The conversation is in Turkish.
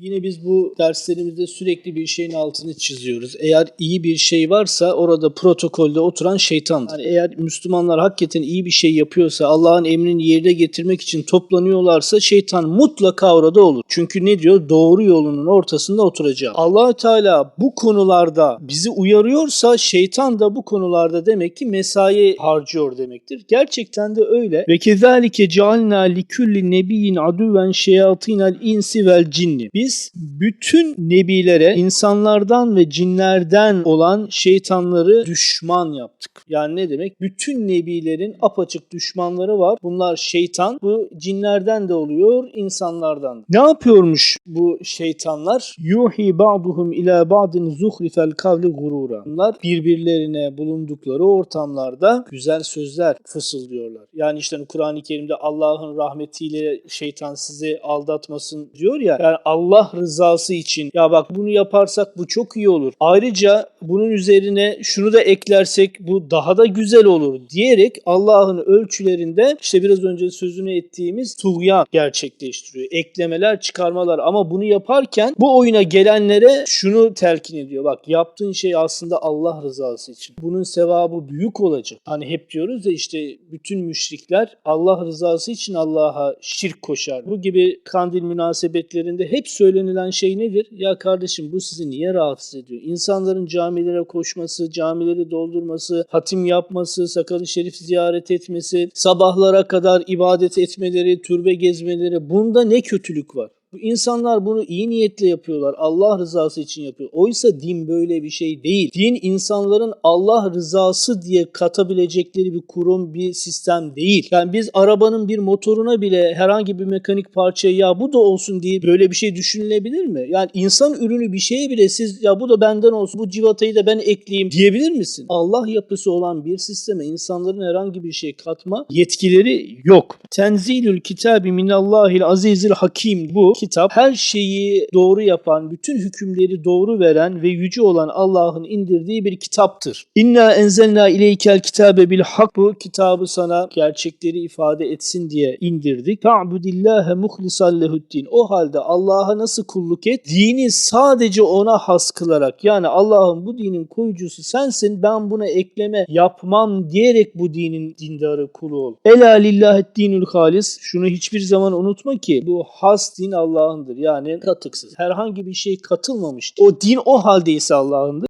Yine biz bu derslerimizde sürekli bir şeyin altını çiziyoruz. Eğer iyi bir şey varsa orada protokolde oturan şeytandır. Yani eğer Müslümanlar hakikaten iyi bir şey yapıyorsa, Allah'ın emrini yerine getirmek için toplanıyorlarsa şeytan mutlaka orada olur. Çünkü ne diyor? Doğru yolunun ortasında oturacağım. allah Teala bu konularda bizi uyarıyorsa şeytan da bu konularda demek ki mesai harcıyor demektir. Gerçekten de öyle. Ve kezalike cealna li kulli nebiyyin aduven şeyatinel insi vel cinni. Biz bütün nebilere insanlardan ve cinlerden olan şeytanları düşman yaptık. Yani ne demek? Bütün nebilerin apaçık düşmanları var. Bunlar şeytan. Bu cinlerden de oluyor, insanlardan. da. Ne yapıyormuş bu şeytanlar? Yuhi ba'duhum ila ba'din zuhrifel kavli gurura. Bunlar birbirlerine bulundukları ortamlarda güzel sözler fısıldıyorlar. Yani işte Kur'an-ı Kerim'de Allah'ın rahmetiyle şeytan sizi aldatmasın diyor ya. Yani Allah rızası için ya bak bunu yaparsak bu çok iyi olur. Ayrıca bunun üzerine şunu da eklersek bu daha da güzel olur diyerek Allah'ın ölçülerinde işte biraz önce sözünü ettiğimiz tuğyan gerçekleştiriyor. Eklemeler, çıkarmalar ama bunu yaparken bu oyuna gelenlere şunu telkin ediyor. Bak yaptığın şey aslında Allah rızası için. Bunun sevabı büyük olacak. Hani hep diyoruz ya işte bütün müşrikler Allah rızası için Allah'a şirk koşar. Bu gibi kandil münasebetlerinde hep söylenilen şey nedir? Ya kardeşim bu sizi niye rahatsız ediyor? İnsanların camilere koşması, camileri doldurması, hatim yapması, sakalı şerif ziyaret etmesi, sabahlara kadar ibadet etmeleri, türbe gezmeleri bunda ne kötülük var? İnsanlar bunu iyi niyetle yapıyorlar. Allah rızası için yapıyor. Oysa din böyle bir şey değil. Din insanların Allah rızası diye katabilecekleri bir kurum, bir sistem değil. Yani biz arabanın bir motoruna bile herhangi bir mekanik parçaya ya bu da olsun diye böyle bir şey düşünülebilir mi? Yani insan ürünü bir şeye bile siz ya bu da benden olsun, bu civatayı da ben ekleyeyim diyebilir misin? Allah yapısı olan bir sisteme insanların herhangi bir şey katma yetkileri yok. Tenzilül kitabi minallahil azizil hakim bu kitap her şeyi doğru yapan, bütün hükümleri doğru veren ve yüce olan Allah'ın indirdiği bir kitaptır. İnna enzelna ileykel kitabe bil hak. Bu kitabı sana gerçekleri ifade etsin diye indirdik. Ta'budillâhe muhlisan lehuddin. O halde Allah'a nasıl kulluk et? Dini sadece ona has kılarak yani Allah'ın bu dinin koyucusu sensin ben buna ekleme yapmam diyerek bu dinin dindarı kulu ol. Ela lillahi dinül halis. Şunu hiçbir zaman unutma ki bu has din Allah'ındır. Yani katıksız. Herhangi bir şey katılmamış. O din o haldeyse Allah'ındır.